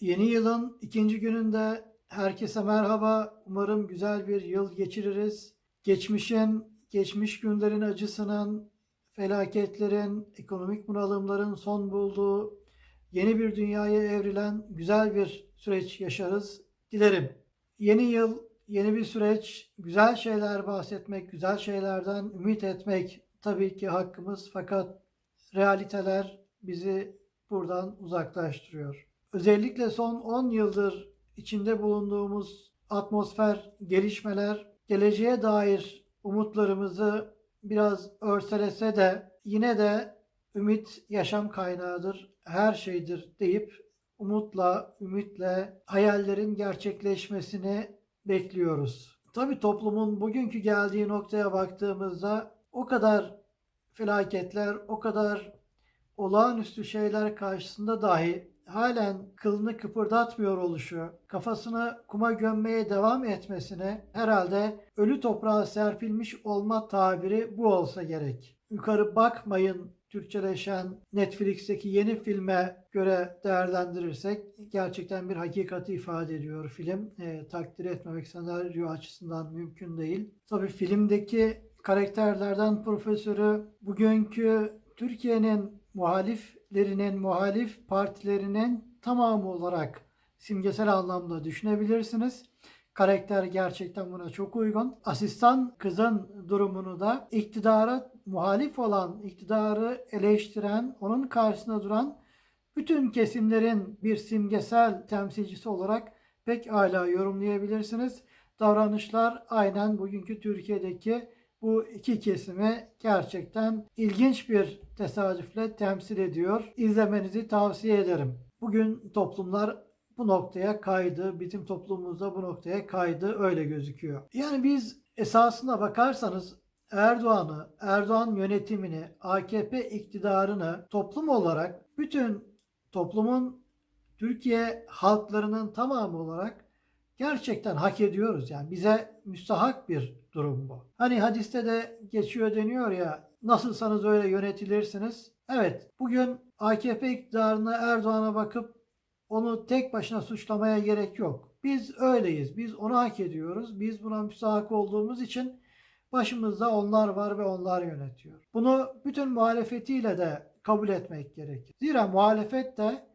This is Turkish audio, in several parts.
Yeni yılın ikinci gününde herkese merhaba. Umarım güzel bir yıl geçiririz. Geçmişin, geçmiş günlerin acısının, felaketlerin, ekonomik bunalımların son bulduğu yeni bir dünyaya evrilen güzel bir süreç yaşarız. Dilerim. Yeni yıl, yeni bir süreç, güzel şeyler bahsetmek, güzel şeylerden ümit etmek tabii ki hakkımız fakat realiteler bizi buradan uzaklaştırıyor. Özellikle son 10 yıldır içinde bulunduğumuz atmosfer, gelişmeler geleceğe dair umutlarımızı biraz örselese de yine de ümit yaşam kaynağıdır, her şeydir deyip umutla, ümitle hayallerin gerçekleşmesini bekliyoruz. Tabii toplumun bugünkü geldiği noktaya baktığımızda o kadar felaketler, o kadar olağanüstü şeyler karşısında dahi halen kılını kıpırdatmıyor oluşu, kafasını kuma gömmeye devam etmesine herhalde ölü toprağa serpilmiş olma tabiri bu olsa gerek. Yukarı bakmayın Türkçeleşen Netflix'teki yeni filme göre değerlendirirsek gerçekten bir hakikati ifade ediyor film. E, takdir etmemek senaryo açısından mümkün değil. Tabii filmdeki karakterlerden profesörü bugünkü Türkiye'nin muhaliflerinin, muhalif partilerinin tamamı olarak simgesel anlamda düşünebilirsiniz. Karakter gerçekten buna çok uygun. Asistan kızın durumunu da iktidara muhalif olan, iktidarı eleştiren, onun karşısında duran bütün kesimlerin bir simgesel temsilcisi olarak pek hala yorumlayabilirsiniz. Davranışlar aynen bugünkü Türkiye'deki bu iki kesimi gerçekten ilginç bir tesadüfle temsil ediyor. İzlemenizi tavsiye ederim. Bugün toplumlar bu noktaya kaydı. Bizim toplumumuzda bu noktaya kaydı. Öyle gözüküyor. Yani biz esasına bakarsanız Erdoğan'ı, Erdoğan yönetimini, AKP iktidarını toplum olarak bütün toplumun Türkiye halklarının tamamı olarak gerçekten hak ediyoruz. Yani bize müstahak bir durum bu. Hani hadiste de geçiyor deniyor ya nasılsanız öyle yönetilirsiniz. Evet bugün AKP iktidarına Erdoğan'a bakıp onu tek başına suçlamaya gerek yok. Biz öyleyiz. Biz onu hak ediyoruz. Biz buna müstahak olduğumuz için başımızda onlar var ve onlar yönetiyor. Bunu bütün muhalefetiyle de kabul etmek gerekir. Zira muhalefet de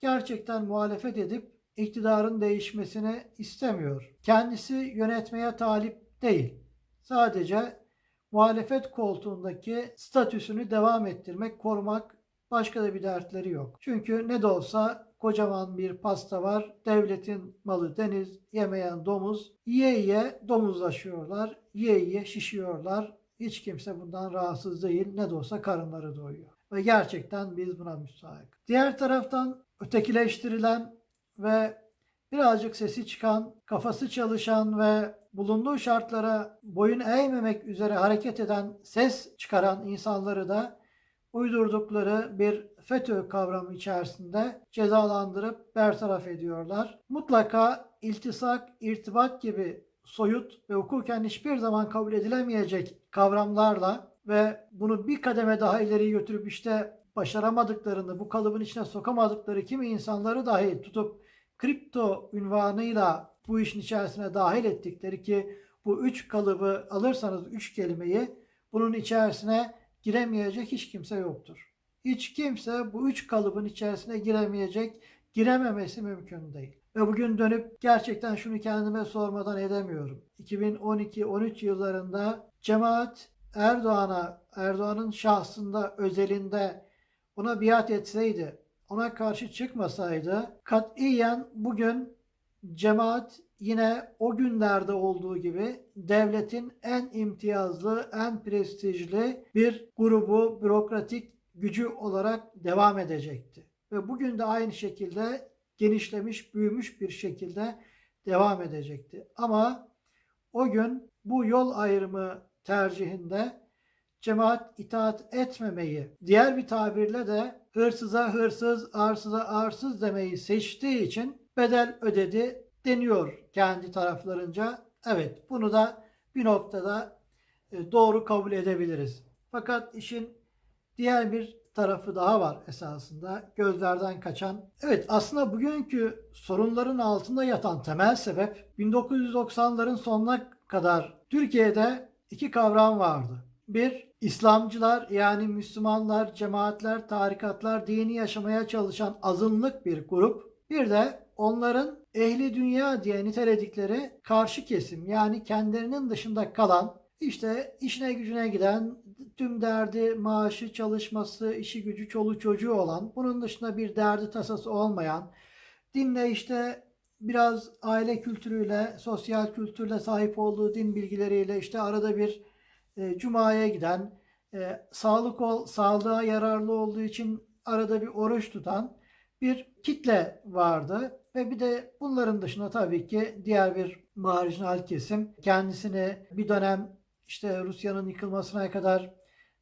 gerçekten muhalefet edip iktidarın değişmesini istemiyor. Kendisi yönetmeye talip değil. Sadece muhalefet koltuğundaki statüsünü devam ettirmek, korumak başka da bir dertleri yok. Çünkü ne de olsa kocaman bir pasta var. Devletin malı deniz, yemeyen domuz. Yiye yiye domuzlaşıyorlar. Yiye yiye şişiyorlar. Hiç kimse bundan rahatsız değil. Ne de olsa karınları doyuyor. Ve gerçekten biz buna müsait. Diğer taraftan ötekileştirilen ve birazcık sesi çıkan, kafası çalışan ve bulunduğu şartlara boyun eğmemek üzere hareket eden, ses çıkaran insanları da uydurdukları bir FETÖ kavramı içerisinde cezalandırıp bertaraf ediyorlar. Mutlaka iltisak, irtibat gibi soyut ve hukuken hiçbir zaman kabul edilemeyecek kavramlarla ve bunu bir kademe daha ileri götürüp işte başaramadıklarını, bu kalıbın içine sokamadıkları kimi insanları dahi tutup kripto ünvanıyla bu işin içerisine dahil ettikleri ki bu üç kalıbı alırsanız üç kelimeyi bunun içerisine giremeyecek hiç kimse yoktur. Hiç kimse bu üç kalıbın içerisine giremeyecek, girememesi mümkün değil. Ve bugün dönüp gerçekten şunu kendime sormadan edemiyorum. 2012-13 yıllarında cemaat Erdoğan'a, Erdoğan'ın şahsında, özelinde ona biat etseydi, ona karşı çıkmasaydı katiyen bugün cemaat yine o günlerde olduğu gibi devletin en imtiyazlı, en prestijli bir grubu, bürokratik gücü olarak devam edecekti. Ve bugün de aynı şekilde genişlemiş, büyümüş bir şekilde devam edecekti. Ama o gün bu yol ayrımı tercihinde cemaat itaat etmemeyi, diğer bir tabirle de hırsıza hırsız, arsıza arsız demeyi seçtiği için bedel ödedi deniyor kendi taraflarınca. Evet bunu da bir noktada e, doğru kabul edebiliriz. Fakat işin diğer bir tarafı daha var esasında. Gözlerden kaçan. Evet aslında bugünkü sorunların altında yatan temel sebep 1990'ların sonuna kadar Türkiye'de iki kavram vardı. Bir, İslamcılar yani Müslümanlar, cemaatler, tarikatlar, dini yaşamaya çalışan azınlık bir grup. Bir de onların ehli dünya diye niteledikleri karşı kesim yani kendilerinin dışında kalan işte işine gücüne giden tüm derdi maaşı çalışması işi gücü çolu çocuğu olan bunun dışında bir derdi tasası olmayan dinle işte biraz aile kültürüyle sosyal kültürle sahip olduğu din bilgileriyle işte arada bir e, cumaya giden e, sağlık ol, sağlığa yararlı olduğu için arada bir oruç tutan bir kitle vardı. Ve bir de bunların dışında tabii ki diğer bir marjinal kesim kendisini bir dönem işte Rusya'nın yıkılmasına kadar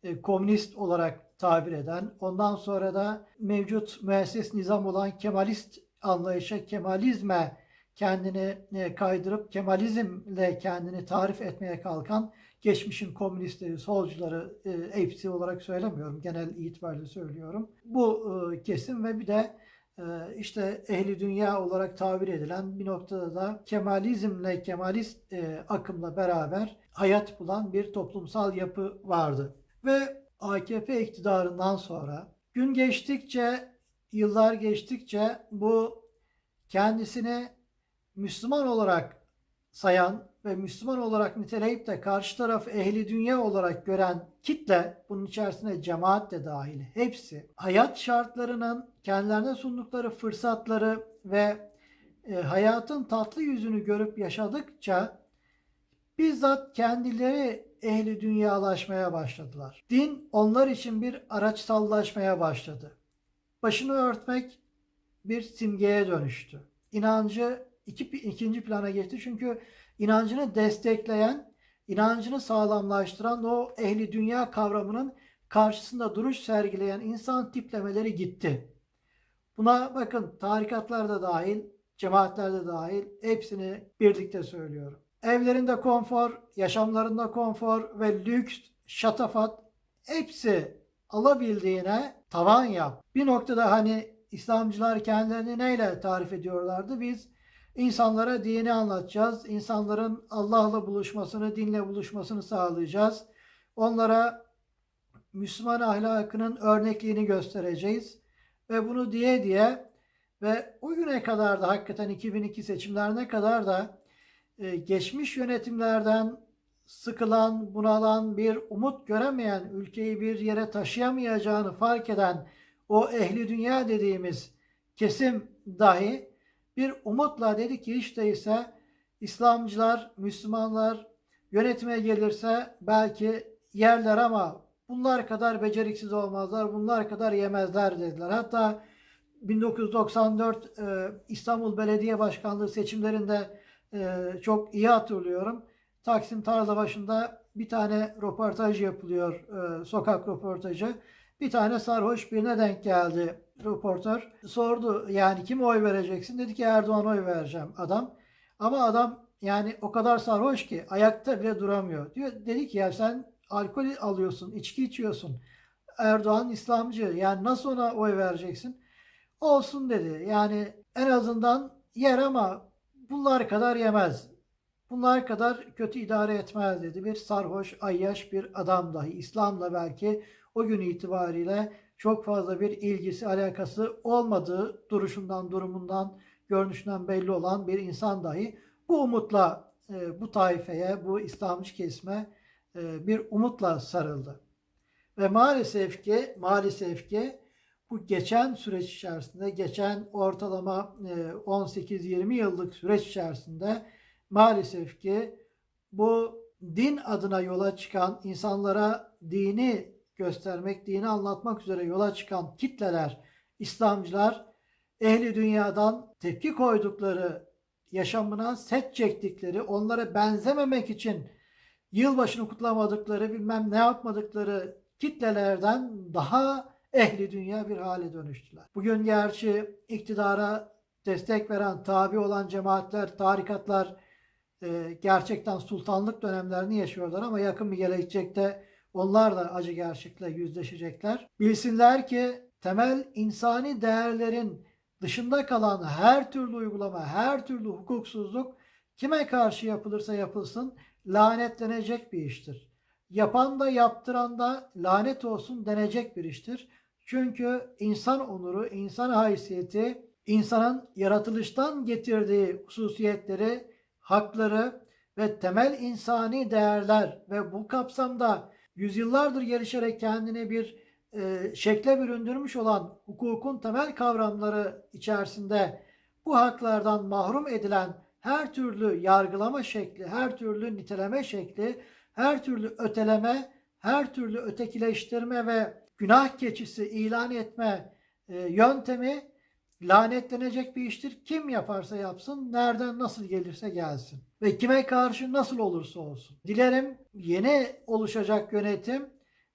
e, komünist olarak tabir eden, ondan sonra da mevcut müesses nizam olan Kemalist anlayışa, Kemalizme kendini e, kaydırıp Kemalizmle kendini tarif etmeye kalkan geçmişin komünistleri, solcuları hepsi olarak söylemiyorum. Genel itibariyle söylüyorum. Bu e, kesim ve bir de e, işte ehli dünya olarak tabir edilen bir noktada da Kemalizmle, Kemalist akımla beraber hayat bulan bir toplumsal yapı vardı. Ve AKP iktidarından sonra gün geçtikçe, yıllar geçtikçe bu kendisini Müslüman olarak sayan ve Müslüman olarak niteleyip de karşı taraf ehli dünya olarak gören kitle, bunun içerisine cemaat de dahil hepsi, hayat şartlarının kendilerine sundukları fırsatları ve e, hayatın tatlı yüzünü görüp yaşadıkça bizzat kendileri ehli dünyalaşmaya başladılar. Din onlar için bir araçsallaşmaya başladı. Başını örtmek bir simgeye dönüştü. İnancı iki, ikinci plana geçti çünkü inancını destekleyen, inancını sağlamlaştıran o ehli dünya kavramının karşısında duruş sergileyen insan tiplemeleri gitti. Buna bakın tarikatlar da dahil, cemaatler dahil hepsini birlikte söylüyorum. Evlerinde konfor, yaşamlarında konfor ve lüks, şatafat hepsi alabildiğine tavan yap. Bir noktada hani İslamcılar kendilerini neyle tarif ediyorlardı? Biz insanlara dini anlatacağız. İnsanların Allah'la buluşmasını, dinle buluşmasını sağlayacağız. Onlara Müslüman ahlakının örnekliğini göstereceğiz. Ve bunu diye diye ve o güne kadar da hakikaten 2002 seçimlerine kadar da e, geçmiş yönetimlerden sıkılan, bunalan, bir umut göremeyen, ülkeyi bir yere taşıyamayacağını fark eden o ehli dünya dediğimiz kesim dahi bir umutla dedi ki hiç değilse İslamcılar, Müslümanlar yönetime gelirse belki yerler ama bunlar kadar beceriksiz olmazlar, bunlar kadar yemezler dediler. Hatta 1994 e, İstanbul Belediye Başkanlığı seçimlerinde e, çok iyi hatırlıyorum. Taksim tarla başında bir tane röportaj yapılıyor, e, sokak röportajı. Bir tane sarhoş birine denk geldi röportör. Sordu yani kim oy vereceksin? Dedi ki Erdoğan oy vereceğim adam. Ama adam yani o kadar sarhoş ki ayakta bile duramıyor. Diyor, dedi ki ya sen alkol alıyorsun, içki içiyorsun. Erdoğan İslamcı. Yani nasıl ona oy vereceksin? Olsun dedi. Yani en azından yer ama bunlar kadar yemez. Bunlar kadar kötü idare etmez dedi. Bir sarhoş, ayyaş bir adam dahi. İslam'la belki o gün itibariyle çok fazla bir ilgisi, alakası olmadığı duruşundan, durumundan, görünüşünden belli olan bir insan dahi bu umutla e, bu taifeye, bu İslamcı kesme e, bir umutla sarıldı. Ve maalesef ki, maalesef ki bu geçen süreç içerisinde, geçen ortalama 18-20 e, yıllık süreç içerisinde maalesef ki bu din adına yola çıkan insanlara dini göstermek, dini anlatmak üzere yola çıkan kitleler, İslamcılar ehli dünyadan tepki koydukları yaşamına set çektikleri, onlara benzememek için yılbaşını kutlamadıkları, bilmem ne yapmadıkları kitlelerden daha ehli dünya bir hale dönüştüler. Bugün gerçi iktidara destek veren, tabi olan cemaatler, tarikatlar e, gerçekten sultanlık dönemlerini yaşıyorlar ama yakın bir gelecekte Onlar da acı gerçekle yüzleşecekler. Bilsinler ki temel insani değerlerin dışında kalan her türlü uygulama, her türlü hukuksuzluk kime karşı yapılırsa yapılsın lanetlenecek bir iştir. Yapan da yaptıran da lanet olsun denecek bir iştir. Çünkü insan onuru, insan haysiyeti, insanın yaratılıştan getirdiği hususiyetleri, hakları ve temel insani değerler ve bu kapsamda yüzyıllardır gelişerek kendini bir e, şekle büründürmüş olan hukukun temel kavramları içerisinde bu haklardan mahrum edilen her türlü yargılama şekli, her türlü niteleme şekli, her türlü öteleme, her türlü ötekileştirme ve günah keçisi ilan etme e, yöntemi lanetlenecek bir iştir. Kim yaparsa yapsın, nereden nasıl gelirse gelsin ve kime karşı nasıl olursa olsun. Dilerim yeni oluşacak yönetim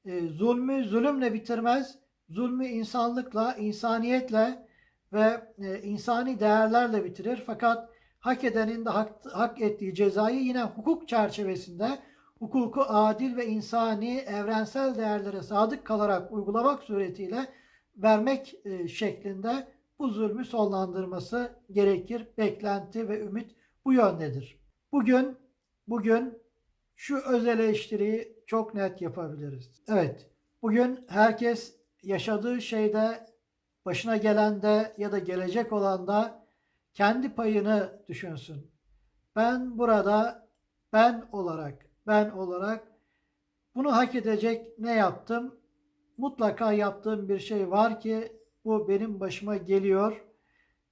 e, zulmü zulümle bitirmez, zulmü insanlıkla, insaniyetle ve e, insani değerlerle bitirir. Fakat hak edenin de hak, hak ettiği cezayı yine hukuk çerçevesinde hukuku adil ve insani evrensel değerlere sadık kalarak uygulamak suretiyle vermek e, şeklinde bu zulmü sonlandırması gerekir. Beklenti ve ümit bu yöndedir. Bugün bugün şu öz eleştiriyi çok net yapabiliriz. Evet, bugün herkes yaşadığı şeyde, başına gelende ya da gelecek olanda kendi payını düşünsün. Ben burada ben olarak, ben olarak bunu hak edecek ne yaptım? Mutlaka yaptığım bir şey var ki bu benim başıma geliyor,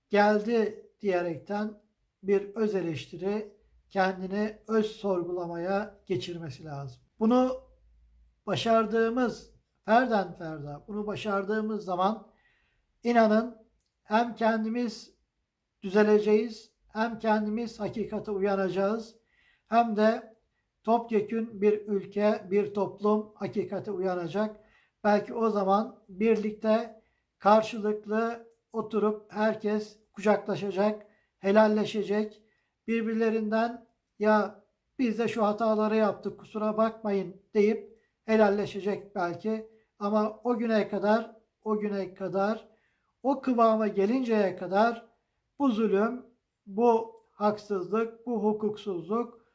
geldi diyerekten bir öz eleştiri kendini öz sorgulamaya geçirmesi lazım. Bunu başardığımız ferden ferda bunu başardığımız zaman inanın hem kendimiz düzeleceğiz hem kendimiz hakikate uyanacağız hem de topyekün bir ülke, bir toplum hakikate uyanacak. Belki o zaman birlikte karşılıklı oturup herkes kucaklaşacak, helalleşecek, birbirlerinden ya biz de şu hataları yaptık kusura bakmayın deyip helalleşecek belki. Ama o güne kadar o güne kadar o kıvama gelinceye kadar bu zulüm, bu haksızlık, bu hukuksuzluk,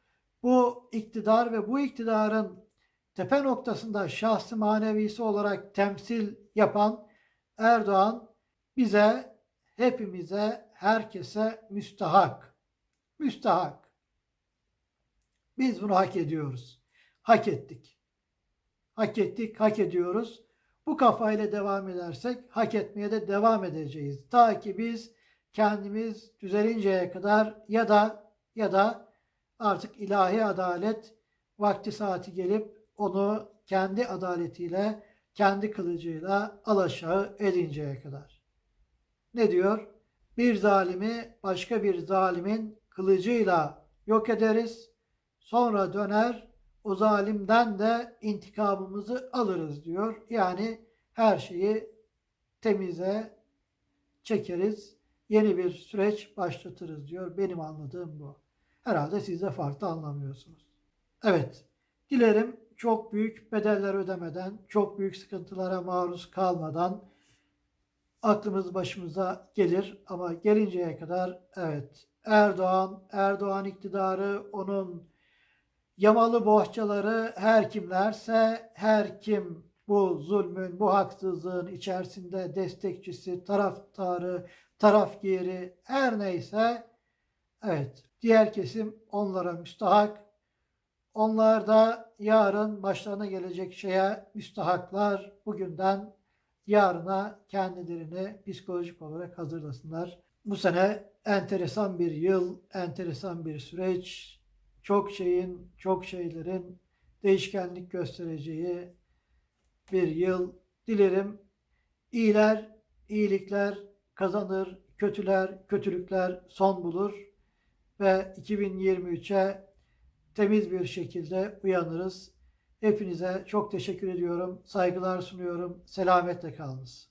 bu iktidar ve bu iktidarın tepe noktasında şahsı manevisi olarak temsil yapan Erdoğan bize, hepimize, herkese müstahak. Müstahak. Biz bunu hak ediyoruz. Hak ettik. Hak ettik, hak ediyoruz. Bu kafayla devam edersek hak etmeye de devam edeceğiz. Ta ki biz kendimiz düzelinceye kadar ya da ya da artık ilahi adalet vakti saati gelip onu kendi adaletiyle, kendi kılıcıyla alaşağı edinceye kadar. Ne diyor? Bir zalimi başka bir zalimin kılıcıyla yok ederiz. Sonra döner o zalimden de intikamımızı alırız diyor. Yani her şeyi temize çekeriz. Yeni bir süreç başlatırız diyor. Benim anladığım bu. Herhalde siz de farklı anlamıyorsunuz. Evet. Dilerim çok büyük bedeller ödemeden, çok büyük sıkıntılara maruz kalmadan aklımız başımıza gelir ama gelinceye kadar evet Erdoğan, Erdoğan iktidarı, onun yamalı bohçaları her kimlerse her kim bu zulmün, bu haksızlığın içerisinde destekçisi, taraftarı, tarafgiri her neyse evet diğer kesim onlara müstahak. Onlar da yarın başlarına gelecek şeye müstahaklar. Bugünden yarına kendilerini psikolojik olarak hazırlasınlar. Bu sene enteresan bir yıl, enteresan bir süreç. Çok şeyin, çok şeylerin değişkenlik göstereceği bir yıl. Dilerim iyiler, iyilikler kazanır, kötüler, kötülükler son bulur ve 2023'e temiz bir şekilde uyanırız. Hepinize çok teşekkür ediyorum. Saygılar sunuyorum. Selametle kalınız.